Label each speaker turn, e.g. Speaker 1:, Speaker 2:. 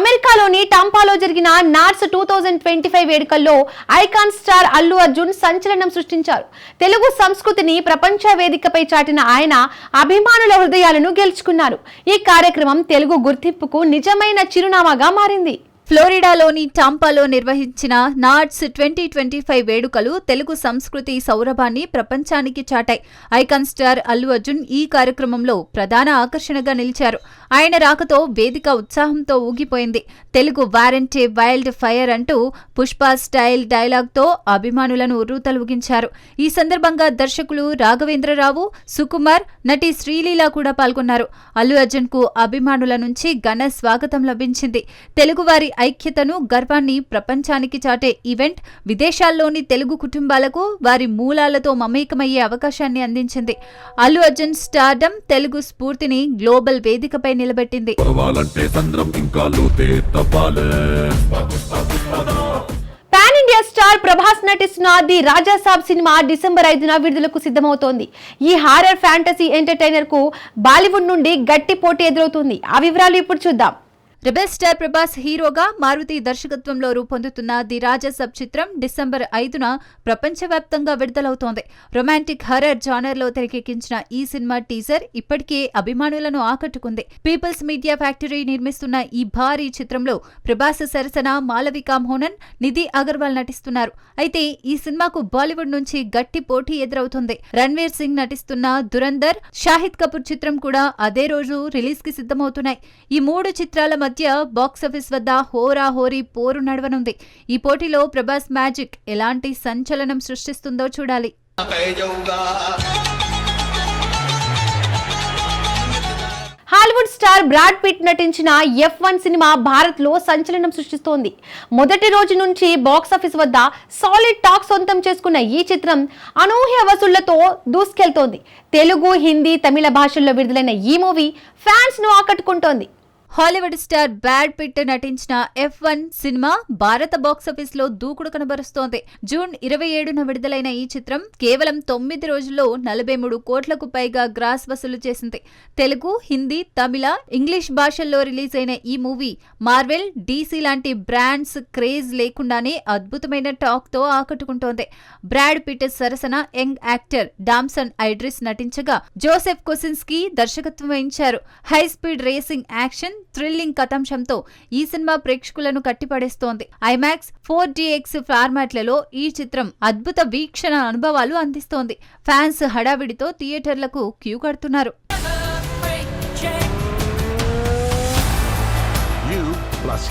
Speaker 1: అమెరికాలోని టంపాలో జరిగిన NATS two thousand twenty five వేడుకల్లో ఐకాన్ స్టార్ అల్లు అర్జున్ సంచలనం సృష్టించారు. తెలుగు సంస్కృతిని ప్రపంచ వేదికపై చాటిన ఆయన అభిమానుల హృదయాలను గెలుచుకున్నారు. ఈ కార్యక్రమం తెలుగు గుర్తింపుకు నిజమైన చిరునామాగా మారింది.
Speaker 2: ఫ్లోరిడాలోని టాంపాలో నిర్వహించిన నాట్స్ ట్వంటీ ట్వంటీ ఫైవ్ వేడుకలు తెలుగు సంస్కృతి సౌరభాన్ని ప్రపంచానికి చాటాయి. ఐకాన్ స్టార్ అల్లు అర్జున్ ఈ కార్యక్రమంలో ప్రధాన ఆకర్షణగా నిలిచారు. ఆయన రాకతో వేదిక ఉత్సాహంతో ఊగిపోయింది. తెలుగు వారంటీ వైల్డ్ ఫైర్ అంటూ పుష్ప స్టైల్ డైలాగ్తో అభిమానులను ఉర్రూతలుగించారు. ఈ సందర్భంగా దర్శకులు రాఘవేంద్రరావు సుకుమార్ నటి శ్రీలీల కూడా పాల్గొన్నారు. అల్లు అర్జున్కు అభిమానుల నుంచి ఘన స్వాగతం లభించింది. తెలుగువారి ఐక్యతను గర్వాన్ని ప్రపంచానికి చాటే ఈవెంట్ విదేశాల్లోని తెలుగు కుటుంబాలకు వారి మూలాలతో మమేకమయ్యే అవకాశాన్ని అందించింది. అల్లు అర్జున్ స్టార్డమ్ తెలుగు స్ఫూర్తిని గ్లోబల్ వేదికపై నిలబెట్టింది.
Speaker 1: ఇండియా స్టార్ ప్రభాస్ నటిస్తున్న the Raja Saab cinema December ఐదున విడుదలకు సిద్ధమవుతోంది. ఈ హారర్ ఫ్యాంటసీ ఎంటర్టైనర్కు బాలీవుడ్ నుండి గట్టి పోటీ ఎదురవుతుంది. ఆ వివరాలు ఇప్పుడు చూద్దాం.
Speaker 2: రెబెల్ స్టార్ ప్రభాస్ హీరోగా మారుతి దర్శకత్వంలో రూపొందుతున్న ది రాజా సబ్ చిత్రం డిసెంబర్ ఐదున ప్రపంచవ్యాప్తంగా విడుదలవుతోంది. రొమాంటిక్ హర్రర్ జానర్లో తెరకెక్కించిన ఈ సినిమా టీజర్ ఇప్పటికే అభిమానులను ఆకట్టుకుంది. పీపుల్స్ మీడియా ఫ్యాక్టరీ నిర్మిస్తున్న ఈ భారీ చిత్రంలో ప్రభాస్ సరసన మాలవికా మోహనన్ నిధి అగర్వాల్ నటిస్తున్నారు. అయితే ఈ సినిమాకు బాలీవుడ్ నుంచి గట్టి పోటీ ఎదురవుతుంది. రణ్వీర్ సింగ్ నటిస్తున్న దురందర్ షాహిద్ కపూర్ చిత్రం కూడా అదే రోజు రిలీజ్కి సిద్ధమవుతున్నాయి. ఈ మూడు చిత్రాల మధ్య బాక్సాఫీస్ వద్ద హోరా హోరీ పోరు నడవనుంది. ఈ పోటీలో ప్రభాస్ మ్యాజిక్ ఎలాంటి సంచలనం సృష్టిస్తుందో చూడాలి.
Speaker 1: హాలీవుడ్ స్టార్ బ్రాడ్ పిట్ నటించిన ఎఫ్ వన్ సినిమా భారత్లో సంచలనం సృష్టిస్తోంది. మొదటి రోజు నుంచి బాక్సాఫీస్ వద్ద సాలిడ్ టాక్ సొంతం చేసుకున్న ఈ చిత్రం అనూహ్య వసూళ్ళతో దూసుకెళ్తోంది. తెలుగు హిందీ తమిళ భాషల్లో విడుదలైన ఈ మూవీ ఫ్యాన్స్ను ఆకట్టుకుంటోంది.
Speaker 2: హాలీవుడ్ స్టార్ బ్రాడ్ పిట్ నటించిన ఎఫ్ వన్ సినిమా భారత బాక్సాఫీస్లో దూకుడు కనబరుస్తోంది. జూన్ ఇరవై ఏడున విడుదలైన ఈ చిత్రం కేవలం తొమ్మిది రోజుల్లో నలభై మూడు కోట్లకు పైగా గ్రాస్ వసూలు చేసింది. తెలుగు హిందీ తమిళ ఇంగ్లీష్ భాషల్లో రిలీజ్ అయిన ఈ మూవీ మార్వెల్ డీసీ లాంటి బ్రాండ్స్ క్రేజ్ లేకుండానే అద్భుతమైన టాక్తో ఆకట్టుకుంటోంది. బ్రాడ్ పిట్ సరసన యంగ్ యాక్టర్ డామ్సన్ ఐడ్రిస్ నటించగా జోసెఫ్ కొసిన్స్కి దర్శకత్వం వహించారు. High speed racing action action thrilling కథాంశంతో ఈ సినిమా ప్రేక్షకులను కట్టిపడేస్తోంది. ఐమాక్స్ ఫోర్ డిఎక్స్ ఫార్మాట్లలో ఈ చిత్రం అద్భుత వీక్షణ అనుభవాలు అందిస్తోంది. ఫ్యాన్స్ హడావిడితో థియేటర్లకు క్యూ కడుతున్నారు.
Speaker 3: You plus.